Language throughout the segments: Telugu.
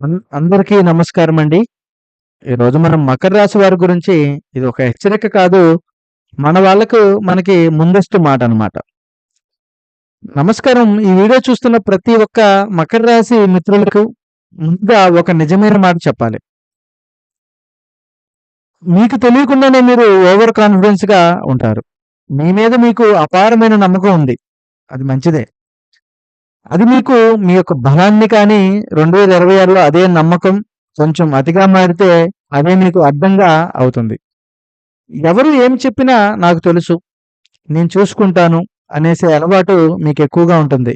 అన్- అందరికీ నమస్కారం అండి ఈరోజు మనం మకర రాశి వారి గురించి ఇది ఒక హెచ్చరిక కాదు మన వాళ్ళకు మనకి ముందస్తు మాట అన్నమాట. నమస్కారం ఈ వీడియో చూస్తున్న ప్రతి ఒక్క మకర రాశి మిత్రులకు ముందుగా ఒక నిజమైన మాట చెప్పాలి. మీకు తెలియకుండానే మీరు ఓవర్ కాన్ఫిడెన్స్గా ఉంటారు. మీ మీద మీకు అపారమైన నమ్మకం ఉంది. అది మంచిదే. అది మీకు మీ యొక్క బలాన్ని కానీ రెండు వేల ఇరవై ఆరులో అదే నమ్మకం కొంచెం అతిగా మారితే అదే మీకు అర్థంగా అవుతుంది. ఎవరు ఏం చెప్పినా నాకు తెలుసు నేను చూసుకుంటాను అనేసే అలవాటు మీకు ఎక్కువగా ఉంటుంది.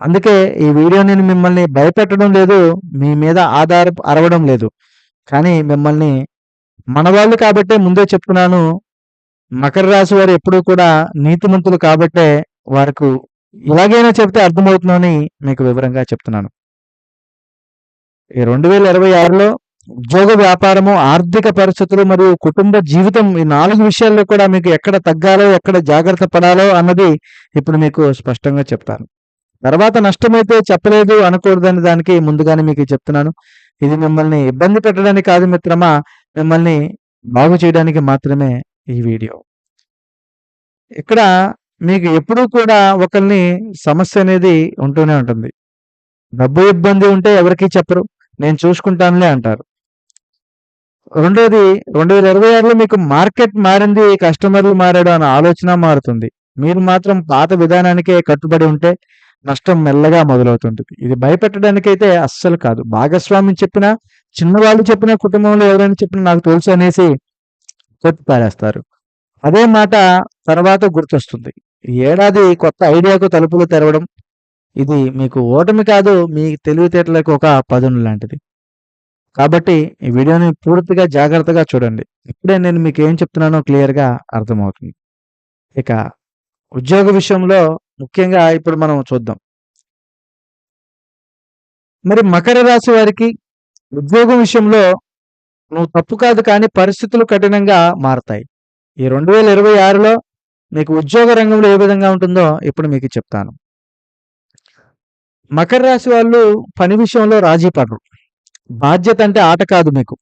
అందుకే ఈ వీడియో నేను మిమ్మల్ని భయపెట్టడం లేదు మీ మీద ఆధార అరవడం లేదు. కానీ మిమ్మల్ని మనవాళ్ళు కాబట్టే ముందే చెప్తున్నాను మకర రాశి వారు ఎప్పుడూ కూడా నీతిమంతులు కాబట్టే వారికి ఇలాగైనా చెప్తే అర్థమవుతుందని మీకు వివరంగా చెప్తున్నాను. ఈ రెండు వేల ఇరవై ఆరులో ఉద్యోగ వ్యాపారము ఆర్థిక పరిస్థితులు మరియు కుటుంబ జీవితం ఈ నాలుగు విషయాల్లో కూడా మీకు ఎక్కడ తగ్గాలో ఎక్కడ జాగ్రత్త పడాలో అన్నది ఇప్పుడు మీకు స్పష్టంగా చెప్తాను. తర్వాత నష్టమైతే చెప్పలేదు అనకూడదని దానికి ముందుగానే మీకు చెప్తున్నాను. ఇది మిమ్మల్ని ఇబ్బంది పెట్టడానికి కాదు మిత్రమా మిమ్మల్ని బాగు చేయడానికి మాత్రమే ఈ వీడియో. ఇక్కడ మీకు ఎప్పుడూ కూడా ఒకరిని సమస్య అనేది ఉంటూనే ఉంటుంది. డబ్బు ఇబ్బంది ఉంటే ఎవరికీ చెప్పరు. నేను చూసుకుంటానులే అంటారు. రెండోది రెండు వేల ఇరవై ఆరులో మీకు మార్కెట్ మారింది కస్టమర్లు మారాడు అన్న ఆలోచన మారుతుంది. మీరు మాత్రం పాత విధానానికే కట్టుబడి ఉంటే నష్టం మెల్లగా మొదలవుతుంది ఇది భయపెట్టడానికైతే అస్సలు కాదు. భాగస్వామి చెప్పినా చిన్నవాళ్ళు చెప్పినా కుటుంబంలో ఎవరైనా చెప్పినా నాకు తెలుసు అనేసి కొట్టి పారేస్తారు. అదే మాట తర్వాత గుర్తొస్తుంది. ఏడాది కొత్త ఐడియాకు తలుపులు తెరవడం ఇది మీకు ఓటమి కాదు మీ తెలివితేటలకు ఒక పదును లాంటిది. కాబట్టి ఈ వీడియోని పూర్తిగా జాగ్రత్తగా చూడండి. ఇప్పుడే నేను మీకు ఏం చెప్తున్నానో క్లియర్గా అర్థమవుతుంది. ఇక ఉద్యోగ విషయంలో ముఖ్యంగా ఇప్పుడు మనం చూద్దాం. మరి మకర రాశి వారికి ఉద్యోగం విషయంలో నువ్వు తప్పు కాదు కానీ పరిస్థితులు కఠినంగా మారతాయి. ఈ రెండు వేల ఇరవై ఆరులో మీకు ఉద్యోగ రంగంలో ఏ విధంగా ఉంటుందో ఇప్పుడు మీకు చెప్తాను. మకర రాశి వాళ్ళు పని విషయంలో రాజీ పడరు. బాధ్యత అంటే ఆట కాదు మీకు.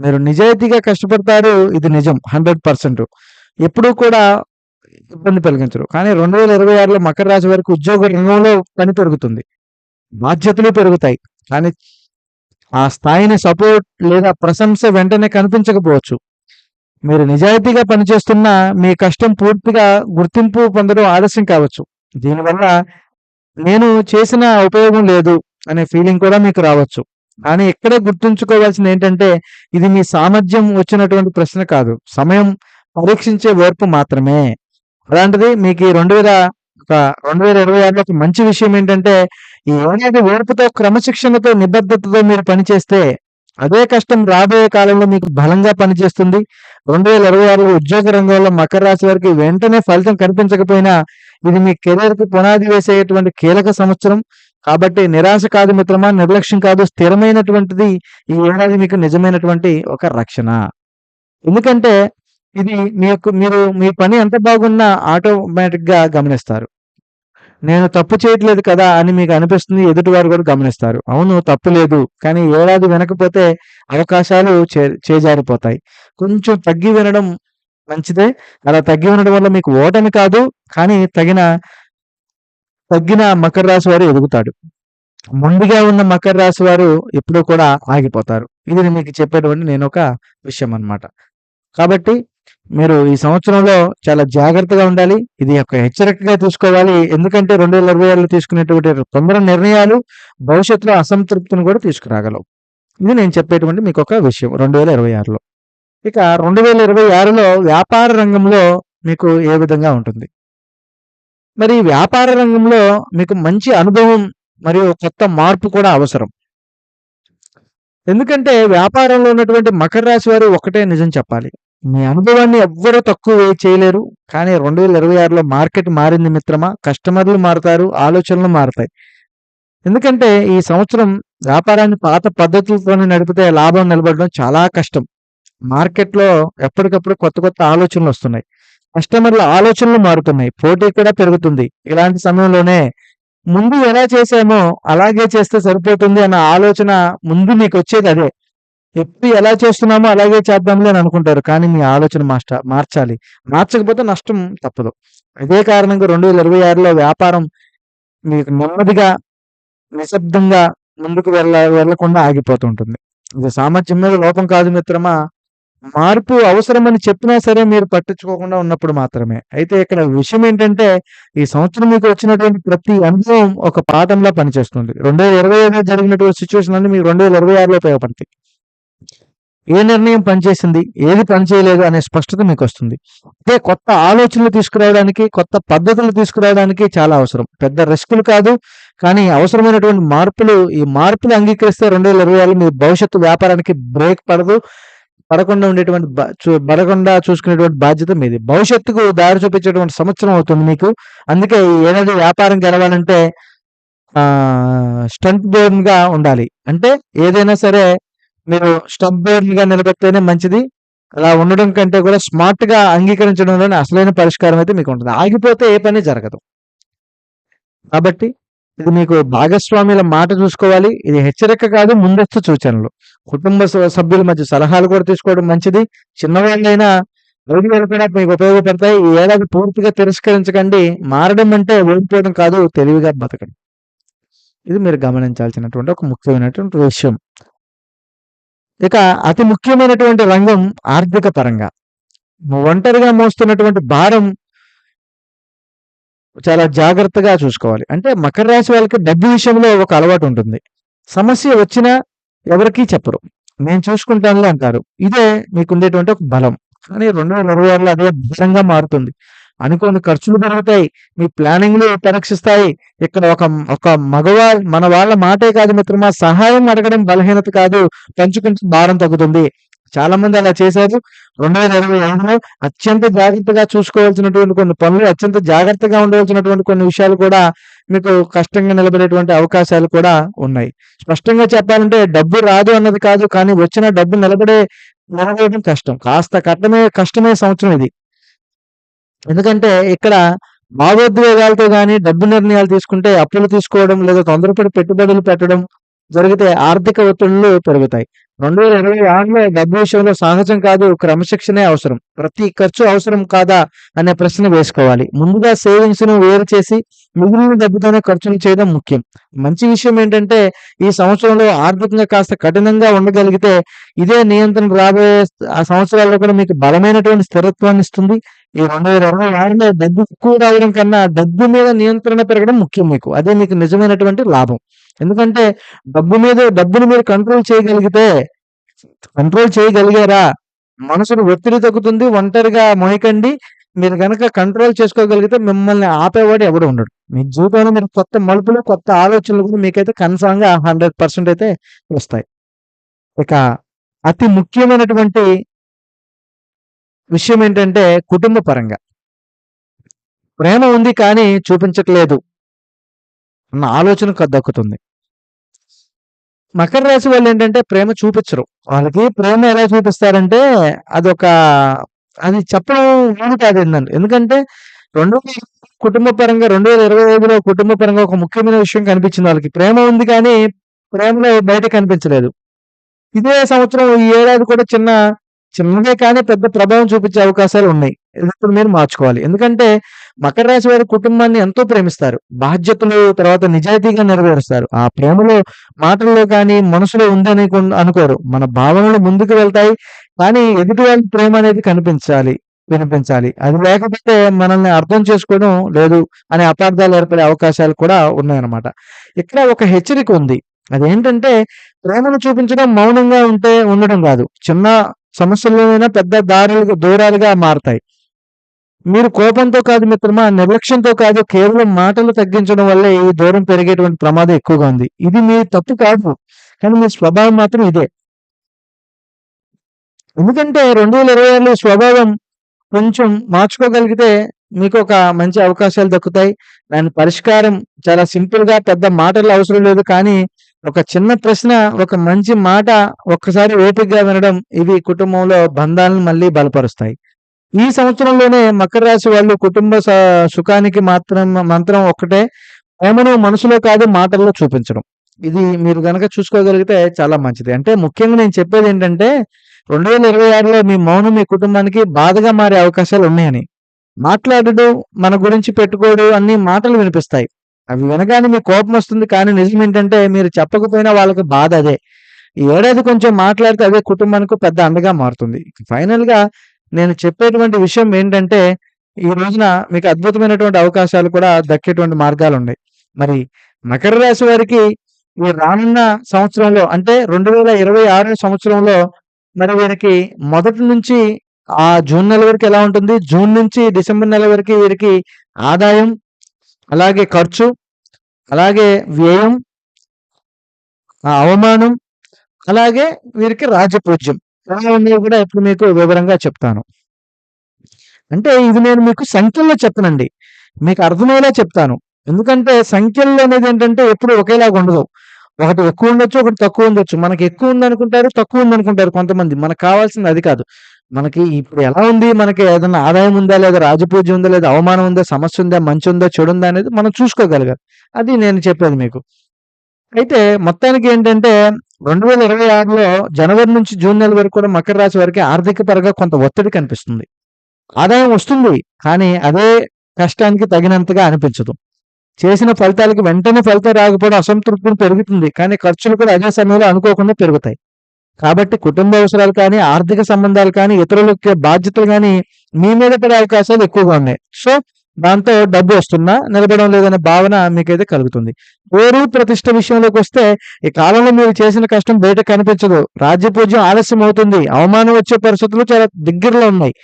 మీరు నిజాయితీగా కష్టపడతారు ఇది నిజం హండ్రెడ్ పర్సెంట్. ఎప్పుడూ కూడా ఇబ్బంది కలిగించరు. కానీ రెండు వేల ఇరవై ఆరులో మకర రాశి వారికి ఉద్యోగ రంగంలో పని పెరుగుతుంది. బాధ్యతలు పెరుగుతాయి. కానీ ఆ స్థాయిని సపోర్ట్ లేదా ప్రశంస వెంటనే కనిపించకపోవచ్చు. మీరు నిజాయితీగా పనిచేస్తున్న మీ కష్టం పూర్తిగా గుర్తింపు పొందడం ఆలస్యం కావచ్చు. దీనివల్ల నేను చేసిన ఉపయోగం లేదు అనే ఫీలింగ్ కూడా మీకు రావచ్చు. కానీ ఇక్కడే గుర్తుంచుకోవాల్సింది ఏంటంటే ఇది మీ సామర్థ్యం వచ్చినటువంటి ప్రశ్న కాదు. సమయం పరీక్షించే ఓర్పు మాత్రమే. అలాంటిది మీకు ఈ రెండు వేల ఒక రెండు వేల ఇరవై ఆరులో ఒక మంచి విషయం ఏంటంటే ఈ ఏడాది ఓర్పుతో క్రమశిక్షణతో నిబద్ధతతో మీరు పనిచేస్తే అదే కష్టం రాబోయే కాలంలో మీకు బలంగా పనిచేస్తుంది. రెండు వేల ఇరవై ఆరులో ఉద్యోగ రంగంలో మకర రాశి వారికి వెంటనే ఫలితం కనిపించకపోయినా ఇది మీ కెరీర్కి పునాది వేసేటువంటి కీలక సంవత్సరం. కాబట్టి నిరాశ కాదు మిత్రమా నిర్లక్ష్యం కాదు స్థిరమైనటువంటిది ఈ ఏడాది మీకు నిజమైనటువంటి ఒక రక్షణ. ఎందుకంటే ఇది మీ యొక్క మీరు మీ పని ఎంత బాగున్నా ఆటోమేటిక్గా గమనిస్తారు. నేను తప్పు చేయట్లేదు కదా అని మీకు అనిపిస్తుంది ఎదుటివారు కూడా గమనిస్తారు. అవును తప్పు లేదు. కానీ ఏడాది వినకపోతే అవకాశాలు చే చేజారిపోతాయి. కొంచెం తగ్గి వినడం మంచిదే. అలా తగ్గి వినడం వల్ల మీకు ఓటమి కాదు. కానీ తగిన తగ్గిన మకర రాశి వారు ఎదుగుతాడు ముందుగా ఉన్న మకర రాశి వారు ఎప్పుడూ కూడా ఆగిపోతారు. ఇది మీకు చెప్పేటువంటి నేను ఒక విషయం అన్నమాట కాబట్టి మీరు ఈ సంవత్సరంలో చాలా జాగ్రత్తగా ఉండాలి. ఇది ఒక హెచ్చరికగా తీసుకోవాలి. ఎందుకంటే రెండు వేల ఇరవై ఆరులో తీసుకునేటువంటి తొందర నిర్ణయాలు భవిష్యత్తులో అసంతృప్తిని కూడా తీసుకురాగలవు. ఇది నేను చెప్పేటువంటి మీకు ఒక విషయం రెండు వేల ఇరవై ఆరులో. ఇక రెండు వేల ఇరవై ఆరులో వ్యాపార రంగంలో మీకు ఏ విధంగా ఉంటుంది? మరి వ్యాపార రంగంలో మీకు మంచి అనుభవం మరియు కొత్త మార్పు కూడా అవసరం. ఎందుకంటే వ్యాపారంలో ఉన్నటువంటి మకర రాశి వారు ఒకటే నిజం చెప్పాలి. మీ అనుభవాన్ని ఎవ్వరూ తక్కువ చేయలేరు. కానీ రెండు వేల ఇరవై ఆరులో మార్కెట్ మారింది మిత్రమా? కస్టమర్లు మారుతారు ఆలోచనలు మారుతాయి. ఎందుకంటే ఈ సంవత్సరం వ్యాపారాన్ని పాత పద్ధతులతోనే నడిపితే లాభం నిలబడడం చాలా కష్టం. మార్కెట్లో ఎప్పటికప్పుడు కొత్త కొత్త ఆలోచనలు వస్తున్నాయి. కస్టమర్ల ఆలోచనలు మారుతున్నాయి. పోటీ కూడా పెరుగుతుంది. ఇలాంటి సమయంలోనే ముందు ఎలా చేసామో అలాగే చేస్తే సరిపోతుంది అన్న ఆలోచన ముందు మీకు వచ్చేది అదే. ఎప్పుడు ఎలా చేస్తున్నామో అలాగే చేద్దాంలే అని అనుకుంటారు. కానీ మీ ఆలోచన మాస్ట మార్చాలి. మార్చకపోతే నష్టం తప్పదు. అదే కారణంగా రెండు వేల ఇరవై ఆరులో వ్యాపారం మీకు నెమ్మదిగా నిశ్శబ్దంగా ముందుకు వెళ్ళ వెళ్ళకుండా ఆగిపోతుంటుంది ఇది సామర్థ్యం మీద లోపం కాదు మిత్రమా. మార్పు అవసరమని చెప్పినా సరే మీరు పట్టించుకోకుండా ఉన్నప్పుడు మాత్రమే. అయితే ఇక్కడ విషయం ఏంటంటే ఈ సంవత్సరం మీకు వచ్చినటువంటి ప్రతి అనుభవం ఒక పాఠంలా పనిచేస్తుంది. రెండు వేల ఇరవై ఐదులో జరిగినటువంటి సిచ్యువేషన్ అన్ని మీకు రెండు వేల ఇరవై ఆరులో ఉపయోగపడతాయి. ఏ నిర్ణయం పనిచేసింది ఏది పనిచేయలేదు అనే స్పష్టత మీకు వస్తుంది అదే కొత్త ఆలోచనలు తీసుకురావడానికి కొత్త పద్ధతులు తీసుకురావడానికి చాలా అవసరం. పెద్ద రిస్కులు కాదు కానీ అవసరమైనటువంటి మార్పులు ఈ మార్పులు అంగీకరిస్తే రెండు వేల ఇరవై ఆరు మీ భవిష్యత్తు వ్యాపారానికి బ్రేక్ పడదు. పడకుండా ఉండేటువంటి చూ- పడకుండా చూసుకునేటువంటి బాధ్యత మీది. భవిష్యత్తుకు దారి చూపించేటువంటి సంవత్సరం అవుతుంది మీకు. అందుకే ఈ ఏడాది వ్యాపారం గెలవాలంటే ఆ స్టంట్ బోర్న్గా ఉండాలి. అంటే ఏదైనా సరే మీరు స్టంట్ నిలబెడితేనే మంచిది. అలా ఉండడం కంటే కూడా స్మార్ట్గా అంగీకరించడంలోనే అసలైన పరిష్కారం అయితే మీకు ఉంటుంది. ఆగిపోతే ఏ పని జరగదు. కాబట్టి ఇది మీకు భాగస్వామ్యుల మాట చూసుకోవాలి. ఇది హెచ్చరిక కాదు ముందస్తు సూచనలు. కుటుంబ సభ్యుల మధ్య సలహాలు కూడా తీసుకోవడం మంచిది. చిన్నవాళ్ళైనా ఐడియాలు కూడా మీకు ఉపయోగపడతాయి. ఈ ఏడాది పూర్తిగా తిరస్కరించకండి. మారడం అంటే ఓడిపోవడం కాదు తెలివిగా బతకండి. ఇది మీరు గమనించాల్సినటువంటి ఒక ముఖ్యమైనటువంటి విషయం. ఇక అతి ముఖ్యమైనటువంటి రంగం ఆర్థిక పరంగా. ఒంటరిగా మోస్తున్నటువంటి భారం చాలా జాగ్రత్తగా చూసుకోవాలి. అంటే మకర రాశి వాళ్ళకి డబ్బు విషయంలో ఒక అలవాటు ఉంటుంది. సమస్య వచ్చినా ఎవరికీ చెప్పరు. నేను చూసుకుంటానులే అంటారు. ఇదే మీకు ఉండేటువంటి ఒక బలం. కానీ రెండు వేల ఇరవై ఆరులో అదే బలంగా మారుతుంది. అనుకోని ఖర్చులు పెరుగుతాయి. మీ ప్లానింగ్లు పరీక్షిస్తాయి. ఇక్కడ ఒక ఒక మగవా మన వాళ్ళ మాటే కాదు మిత్రమా సహాయం అడగడం బలహీనత కాదు పంచుకుంటే భారం తగ్గుతుంది. చాలా మంది అలా చేశారు. రెండు వేల ఇరవై ఐదులో అత్యంత జాగ్రత్తగా చూసుకోవాల్సినటువంటి కొన్ని పనులు అత్యంత జాగ్రత్తగా ఉండవలసినటువంటి కొన్ని విషయాలు కూడా మీకు కష్టంగా నిలబడేటువంటి అవకాశాలు కూడా ఉన్నాయి. స్పష్టంగా చెప్పాలంటే డబ్బు రాదు అన్నది కాదు కానీ వచ్చిన డబ్బు నిలబడే నిలబడడం కష్టం. కాస్త కట్టమే కష్టమే సంవత్సరం ఇది. ఎందుకంటే ఇక్కడ భావోద్వేగాలతో కానీ డబ్బు నిర్ణయాలు తీసుకుంటే అప్పులు తీసుకోవడం లేదా తొందరపడి పెట్టుబడులు పెట్టడం జరిగితే ఆర్థిక ఒత్తిళ్ళు పెరుగుతాయి. రెండు వేల ఇరవై ఆరులో డబ్బు విషయంలో సాహసం కాదు క్రమశిక్షణే అవసరం. ప్రతి ఖర్చు అవసరం కాదా అనే ప్రశ్న వేసుకోవాలి. ముందుగా సేవింగ్స్ను వేరు చేసి మిగిలిన డబ్బుతోనే ఖర్చులు చేయడం ముఖ్యం. మంచి విషయం ఏంటంటే ఈ సంవత్సరంలో ఆర్థికంగా కాస్త కఠినంగా ఉండగలిగితే ఇదే నియంత్రణ రాబోయే ఆ సంవత్సరాల్లో కూడా మీకు బలమైనటువంటి స్థిరత్వాన్ని ఇస్తుంది. ఈ రెండు వేల ఇరవై ఆరులో డబ్బు ఎక్కువ రావడం కన్నా డబ్బు మీద నియంత్రణ పెరగడం ముఖ్యం మీకు. అదే మీకు నిజమైనటువంటి లాభం. ఎందుకంటే డబ్బు మీద డబ్బుని మీరు కంట్రోల్ చేయగలిగితే కంట్రోల్ చేయగలిగారా? మనసును ఒత్తిడి తగ్గుతుంది ఒంటరిగా మోయకండి. మీరు కనుక కంట్రోల్ చేసుకోగలిగితే మిమ్మల్ని ఆపేవాడు ఎవడు ఉండడు. మీ జీవితంలో మీరు కొత్త మలుపులు కొత్త ఆలోచనలు కూడా మీకైతే కన్ఫామ్గా హండ్రెడ్ పర్సెంట్ అయితే వస్తాయి. ఇక అతి ముఖ్యమైనటువంటి విషయం ఏంటంటే కుటుంబ పరంగా. ప్రేమ ఉంది కానీ చూపించట్లేదు. అన్న ఆలోచన దక్కుతుంది. మకర రాశి వాళ్ళు ఏంటంటే ప్రేమ చూపించరు. వాళ్ళకి ప్రేమ ఎలా చూపిస్తారంటే అదొక అది చెప్పడం వీలు కాదు ఏంటంటే. ఎందుకంటే రెండు కుటుంబ పరంగా రెండు వేల ఇరవై ఐదులో కుటుంబ పరంగా ఒక ముఖ్యమైన విషయం కనిపించింది వాళ్ళకి. ప్రేమ ఉంది కానీ ప్రేమలో బయట కనిపించలేదు. ఇదే సంవత్సరం ఈ ఏడాది కూడా చిన్న చిన్నదే కానీ పెద్ద ప్రభావం చూపించే అవకాశాలు ఉన్నాయి. ఇప్పుడు మీరు మార్చుకోవాలి. ఎందుకంటే మకర రాశి వారి కుటుంబాన్ని ఎంతో ప్రేమిస్తారు. బాధ్యతలు తర్వాత నిజాయితీగా నెరవేరుస్తారు. ఆ ప్రేమలో మాటల్లో కానీ మనసులో ఉందని అనుకోరు. మన భావనలు ముందుకు వెళ్తాయి. కానీ ఎదుటి వాళ్ళ ప్రేమ అనేది కనిపించాలి వినిపించాలి. అది లేకపోతే మనల్ని అర్థం చేసుకోవడం లేదు అనే అపార్థాలు ఏర్పడే అవకాశాలు కూడా ఉన్నాయన్నమాట. ఇక్కడ ఒక హెచ్చరిక ఉంది. అదేంటంటే ప్రేమను చూపించడం మౌనంగా ఉంటే ఉండడం కాదు. చిన్న సమస్యల్లోనైనా పెద్ద దారులుగా దూరాలుగా మారతాయి. మీరు కోపంతో కాదు మిత్రమా నిర్లక్ష్యంతో కాదు కేవలం మాటలు తగ్గించడం వల్ల ఈ దూరం పెరిగేటువంటి ప్రమాదం ఎక్కువగా ఉంది. ఇది మీ తప్పు కాదు కానీ మీ స్వభావం మాత్రం ఇదే. ఎందుకంటే రెండు వేల ఇరవై ఆరులో స్వభావం కొంచెం మార్చుకోగలిగితే మీకు ఒక మంచి అవకాశాలు దక్కుతాయి. దాని పరిష్కారం చాలా సింపుల్గా పెద్ద మాటలు అవసరం లేదు కానీ ఒక చిన్న ప్రశ్న ఒక మంచి మాట ఒక్కసారి ఓపికగా వినడం ఇవి కుటుంబంలో బంధాలను మళ్ళీ బలపరుస్తాయి. ఈ సంవత్సరంలోనే మకర రాశి వాళ్ళు కుటుంబ స- సుఖానికి మాత్రం మంత్రం ఒక్కటే ప్రేమను మనసులో కాదు మాటల్లో చూపించడం. ఇది మీరు కనుక చూసుకోగలిగితే చాలా మంచిది. అంటే ముఖ్యంగా నేను చెప్పేది ఏంటంటే రెండు వేల ఇరవై ఆరులో మీ మౌనం మీ కుటుంబానికి బాధగా మారే అవకాశాలు ఉన్నాయని మాట్లాడడు, మన గురించి పెట్టుకోడు అన్ని మాటలు వినిపిస్తాయి. అవి వినగానే కోపం వస్తుంది కానీ నిజమేంటంటే మీరు చెప్పకపోయినా వాళ్ళకి బాధ అదే. ఈ ఏడాది కొంచెం మాట్లాడితే అదే కుటుంబానికి పెద్ద అండగా మారుతుంది. ఫైనల్‌గా నేను చెప్పేటువంటి విషయం ఏంటంటే ఈ రోజున మీకు అద్భుతమైనటువంటి అవకాశాలు కూడా దక్కేటువంటి మార్గాలు ఉన్నాయి మరి మకర రాశి వారికి ఈ రానున్న సంవత్సరంలో అంటే 2026 సంవత్సరంలో మరి వీరికి మొదటి నుంచి ఆ జూన్ నెల వరకు ఎలా ఉంటుంది? జూన్ నుంచి డిసెంబర్ నెల వరకు వీరికి ఆదాయం, అలాగే ఖర్చు, అలాగే వ్యయం అవమానం, అలాగే వీరికి రాజపూజ్యం. ఎలా కూడా ఇప్పుడు మీకు వివరంగా చెప్తాను. అంటే ఇది నేను మీకు సంఖ్యల్లో చెప్పనండి. మీకు అర్థమయ్యేలా చెప్తాను. ఎందుకంటే సంఖ్యల్లో అనేదేంటంటే ఎప్పుడు ఒకేలాగా ఉండదు. ఒకటి ఎక్కువ ఉండొచ్చు, ఒకటి తక్కువ ఉండొచ్చు. మనకి ఎక్కువ ఉందనుకుంటారు, తక్కువ ఉందనుకుంటారు కొంతమంది. మనకు కావాల్సింది అది కాదు. మనకి ఇప్పుడు ఎలా ఉంది? మనకి ఏదైనా ఆదాయం ఉందా? లేదా రాజపూజ్యం ఉందా? లేదా అవమానం ఉందా? సమస్య ఉందా? మంచి ఉందా? చెడు ఉందా? అనేది మనం చూసుకోగలగాలి. అది నేను చెప్పేది మీకు. అయితే మొత్తానికి ఏంటంటే 2026లో జనవరి నుంచి జూన్ నెల వరకు కూడా మకర రాశి వారికి ఆర్థిక పరంగా కొంత ఒత్తిడి కనిపిస్తుంది. ఆదాయం వస్తుంది. కానీ అదే కష్టానికి తగినంతగా అనిపించదు. చేసిన ఫలితాలకి వెంటనే ఫలితాలు రాకపోవడం అసంతృప్తిని పెరుగుతుంది. కానీ ఖర్చులు కూడా అదే సమయంలో అనుకోకుండా పెరుగుతాయి. కాబట్టి కుటుంబ అవసరాలు కానీ, ఆర్థిక సంబంధాలు కానీ, ఇతరులకి బాధ్యతలు కానీ మీ మీద పడే అవకాశాలు ఎక్కువగా ఉన్నాయి. సో, దాంతో డబ్బు వస్తున్నా నిలబడడం లేదనే భావన మీకైతే కలుగుతుంది. పేరు, ప్రతిష్ట విషయంలోకి వస్తే ఈ కాలంలో మీరు చేసిన కష్టం బయట కనిపించదు. రాజ్యపూజ్యం ఆలస్యం అవుతుంది. అవమానం వచ్చే పరిస్థితులు చాలా దగ్గరలో ఉన్నాయి.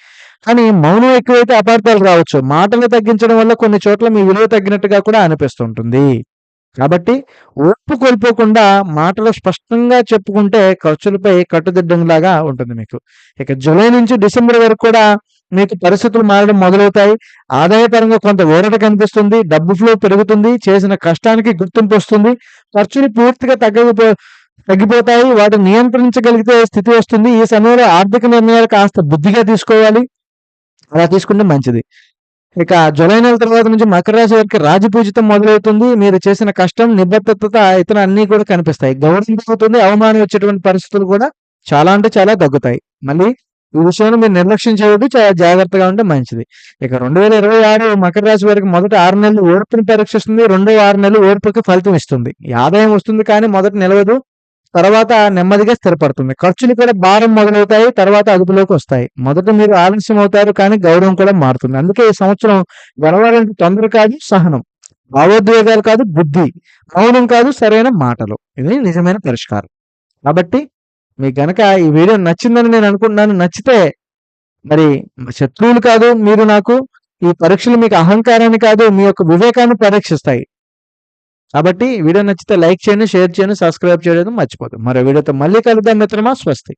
కానీ మౌనం ఎక్కువైతే అపార్థాలు రావచ్చు. మాటలు తగ్గించడం వల్ల కొన్ని చోట్ల మీ విలువ తగ్గినట్టుగా కూడా అనిపిస్తుంటుంది. కాబట్టి ఓర్పు కోల్పోకుండా మాటలు స్పష్టంగా చెప్పుకుంటే ఖర్చులపై కట్టుదిడ్డంలాగా ఉంటుంది మీకు. ఇక జూలై నుంచి డిసెంబర్ వరకు కూడా మీకు పరిస్థితులు మారడం మొదలవుతాయి. ఆదాయపరంగా కొంత ఊరట కనిపిస్తుంది. డబ్బు ఫ్లో పెరుగుతుంది. చేసిన కష్టానికి గుర్తింపు వస్తుంది ఖర్చులు పూర్తిగా తగ్గకపో తగ్గిపోతాయి. వాటిని నియంత్రించగలిగితే స్థితి వస్తుంది. ఈ సమయంలో ఆర్థిక నిర్ణయాలు కాస్త బుద్ధిగా తీసుకోవాలి. అలా తీసుకుంటే మంచిది. ఇక జులై నెల తర్వాత నుంచి మకర రాశి వారికి రాజపూజితం మొదలవుతుంది. మీరు చేసిన కష్టం, నిబద్ధత ఇతర అన్నీ కూడా కనిపిస్తాయి. గౌరవం పెరుగుతుంది. అవమానం వచ్చేటువంటి పరిస్థితులు కూడా చాలా అంటే చాలా తగ్గుతాయి. మళ్ళీ ఈ విషయంలో మీరు నిర్లక్ష్యం చేయొద్దు. చాలా జాగ్రత్తగా ఉంటే మంచిది. ఇక 2026 మకర రాశి వారికి మొదటి ఆరు నెలలు ఓర్పుని పరీక్షిస్తుంది. రెండో ఆరు నెలలు ఓర్పుకి ఫలితం ఇస్తుంది. ఆదాయం వస్తుంది కానీ మొదట నిలవదు. తర్వాత నెమ్మదిగా స్థిరపడుతుంది. ఖర్చులు కూడా భారం మొదలవుతాయి. తర్వాత అదుపులోకి వస్తాయి. మొదట మీరు ఆలస్యం అవుతారు కానీ గౌరవం కూడా మారుతుంది. అందుకే ఈ సంవత్సరం గెలవాలంటే తొందర కాదు సహనం. భావోద్వేగాలు కాదు బుద్ధి. మౌనం కాదు సరైన మాటలు. ఇది నిజమైన పరిష్కారం. కాబట్టి మీకు గనక ఈ వీడియో నచ్చిందని నేను అనుకుంటున్నాను. నచ్చితే మరి శత్రువులు కాదు మీరు నాకు. ఈ పరీక్షలు మీకు అహంకారాన్ని కాదు మీ యొక్క వివేకాన్ని పరీక్షిస్తాయి. కాబట్టి వీడియో నచ్చితే లైక్ చేయండి, షేర్ చేయండి, సబ్స్క్రైబ్ చేయడం మర్చిపోదు మరో వీడియోతో మళ్ళీ కలుద్దాం మిత్రమా. స్వస్తి.